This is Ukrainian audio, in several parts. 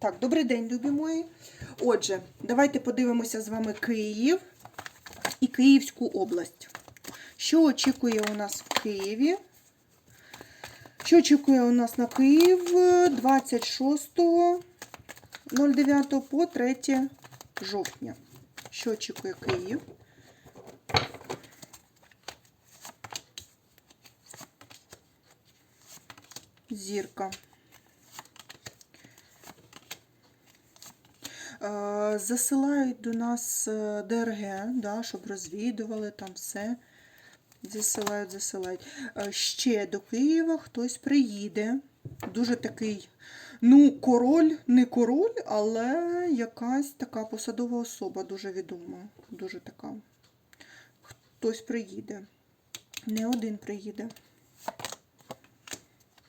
Так, добрий день, любі мої. Отже, давайте подивимося з вами Київ і Київську область. Що очікує у нас в Києві? Що очікує у нас на Київ 26.09 по 3 жовтня? Що очікує Київ? Зірка. Засилають до нас е, ДРГ, да, щоб розвідували там все. Засилають, засилають. Е, Ще до Києва хтось приїде. Дуже такий, ну, король, не король, але якась така посадова особа, дуже відома. Дуже така. Хтось приїде. Не один приїде.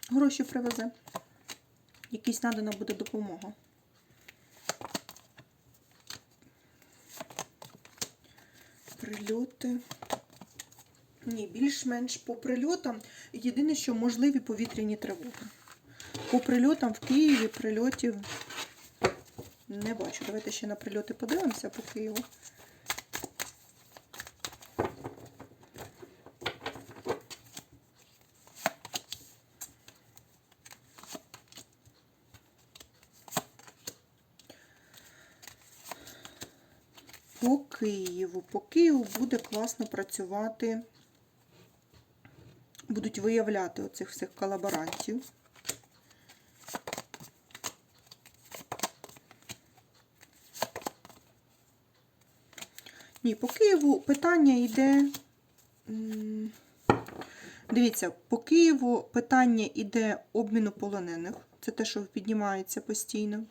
Гроші привезе. Якась надана буде допомога. Прильоти. Ні, більш-менш по прильотам. Єдине, що можливі повітряні тривоги. По прильотам в Києві прильотів не бачу. Давайте ще на прильоти подивимося по Києву. По Києву. По Києву буде класно працювати. Будуть виявляти оцих всіх колаборантів. Ні, по Києву питання йде. Дивіться, по Києву питання йде обміну полонених. Це те, що піднімається постійно.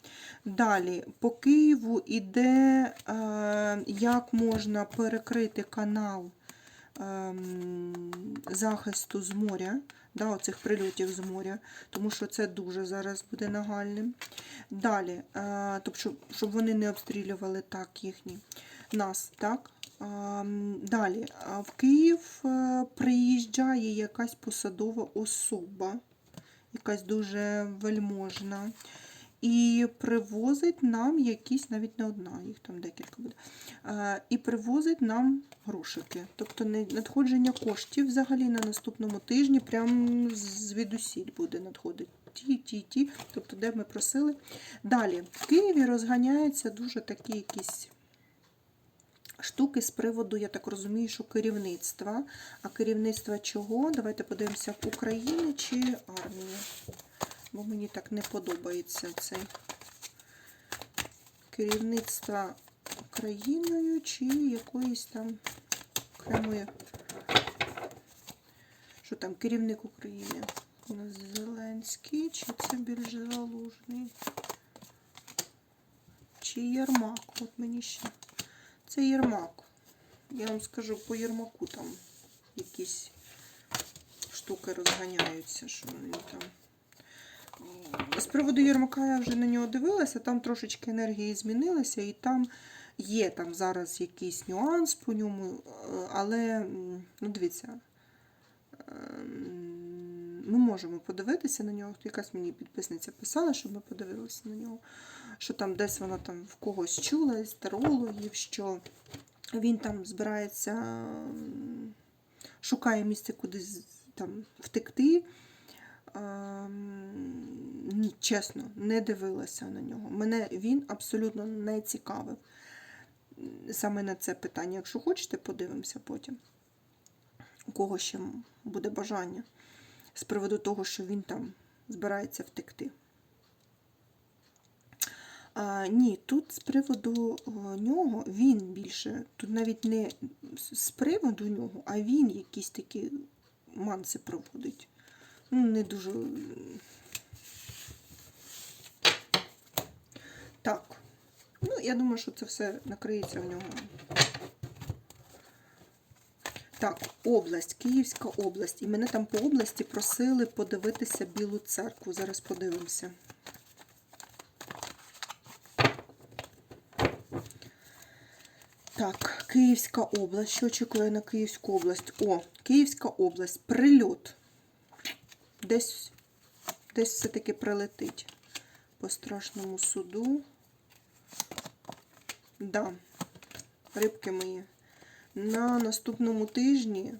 Далі, по Києву йде, е, як можна перекрити канал ем, захисту з моря, да, оцих прильотів з моря, тому що це дуже зараз буде нагальним. Далі, е, тобто, щоб, вони не обстрілювали так їхні нас, так? Ем, Далі, в Київ е, приїжджає якась посадова особа, якась дуже вельможна, і привозить нам якісь, навіть не одна, їх там декілька буде, і привозить нам грошики. Тобто надходження коштів взагалі на наступному тижні, прям звідусіль буде надходити. Ті, ті, ті, тобто, де ми просили. Далі, в Києві розганяються дуже такі якісь штуки з приводу, я так розумію, що керівництва. А керівництва чого? Давайте подивимося, в Україні чи армії. Бо мені так не подобається цей керівництва країною чи якоїсь там окремої. Що там, керівник України? У нас Зеленський, чи це більш залужний? Чи Єрмак? От мені ще. Це Єрмак. Я вам скажу, по Єрмаку там якісь штуки розганяються, що він там. З приводу Єрмака я вже на нього дивилася, там трошечки енергії змінилися, і там є там зараз якийсь нюанс по ньому, е, але ну дивіться, ем, ми можемо подивитися на нього. Якась мені підписниця писала, щоб ми подивилися на нього. Що там десь вона там в когось чула з тарологів, що він там збирається, шукає місце кудись там втекти. Ні, чесно, не дивилася на нього. Мене він абсолютно не цікавив саме на це питання. Якщо хочете, подивимося потім. У кого ще буде бажання з приводу того, що він там збирається втекти. Ні, тут з приводу нього він більше, тут навіть не з приводу нього, а він якісь такі манси проводить. Ну, не дуже. Так. Ну, я думаю, що це все накриється в нього. Так, область, Київська область. І мене там по області просили подивитися Білу церкву. Зараз подивимося. Так, Київська область. Що очікує на Київську область? О, Київська область. Прильот. Десь, десь все-таки прилетить. по страшному суду. Да, рибки мої. На наступному тижні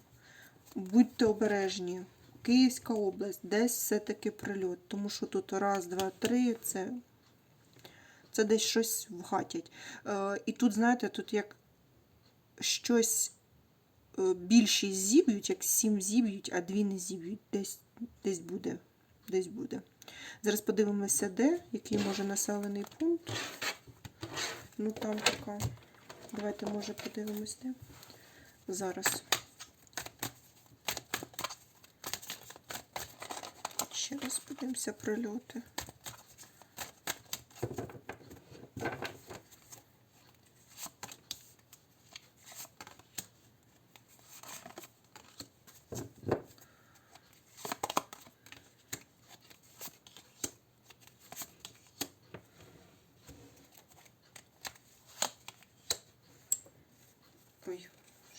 будьте обережні. Київська область, десь все-таки прильот. Тому що тут раз, два, три, це, це десь щось вгатять. Е, і тут, знаєте, тут як щось е, більшість зіб'ють, як сім зіб'ють, а дві не зіб'ють. Десь, десь буде. Десь буде. Зараз подивимося, де, який може населений пункт. Ну там така. Давайте, може, подивимось, де. Зараз. Ще раз подивимося прильоти.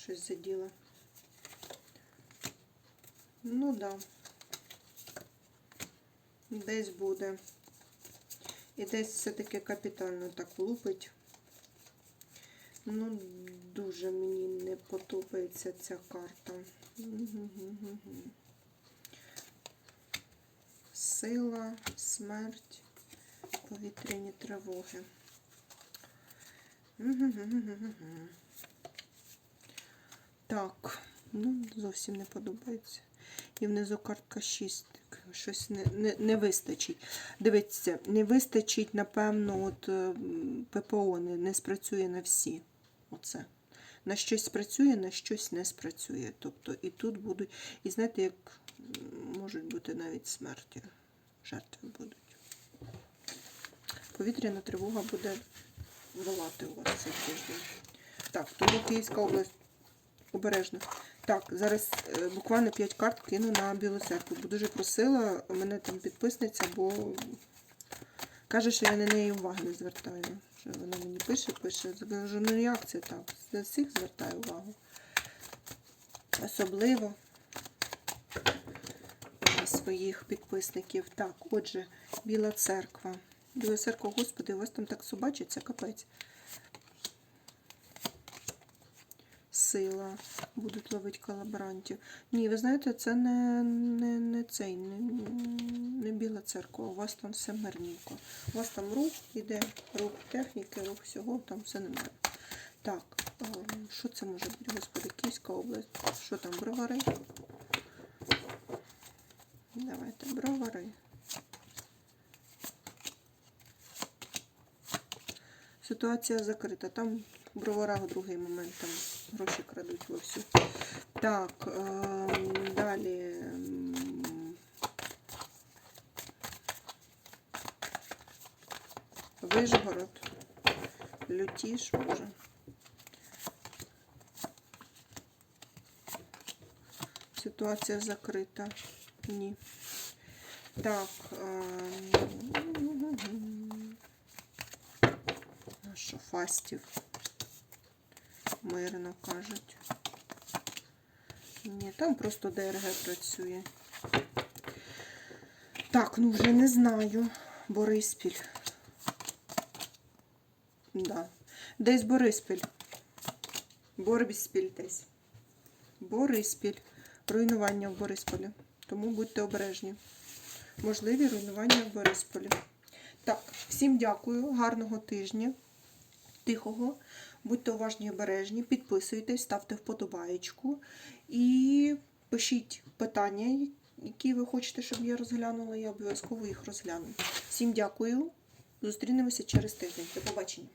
Щось заділо. Ну да. Десь буде. І десь все-таки капітально так лупить. Ну, дуже мені не подобається ця карта. Сила, смерть, повітряні тривоги. Так, ну зовсім не подобається. І внизу картка 6. Щось не, не, не вистачить. Дивіться, не вистачить, напевно, от е, ППО не, не спрацює на всі. Оце. На щось спрацює, на щось не спрацює. Тобто і тут будуть. І знаєте, як можуть бути навіть смерті. Жертви будуть. Повітряна тривога буде волати у вас цей тиждень. Так, тому Київська область обережно. Так, зараз е, буквально 5 карт кину на Білу церкву. Бо дуже просила мене там підписниця, бо каже, що я на неї уваги не звертаю. Що вона мені пише, пише. Кажу, ну як це так? За всіх звертаю увагу. Особливо своїх підписників. Так, отже, Біла церква. Біла церква, господи, у вас там так собачиться, капець. Сила. Будуть ловити колаборантів. Ні, ви знаєте, це не, не, не цей, не, не біла церква. У вас там все мирненько. У вас там рух іде, рух техніки, рух всього, там все немає. Так, що це може бути, господи, Київська область. Що там, бровари? Давайте, бровари. Ситуація закрита. Там в броварах другий момент, там гроші крадуть вовсю. Так, ем, далі. ем, Вишгород. Лютіш, може. Ситуація закрита. Ні. Так. ем, а що фастів? Мирно кажуть. Ні, там просто ДРГ працює. Так, ну вже не знаю. Бориспіль. Да. Десь Бориспіль. Бориспіль десь. Бориспіль. Руйнування в Борисполі. Тому будьте обережні. Можливі руйнування в Борисполі. Так, всім дякую. Гарного тижня. Тихого. Будьте уважні і обережні. Підписуйтесь, ставте вподобаєчку. І пишіть питання, які ви хочете, щоб я розглянула. Я обов'язково їх розгляну. Всім дякую. Зустрінемося через тиждень. До побачення.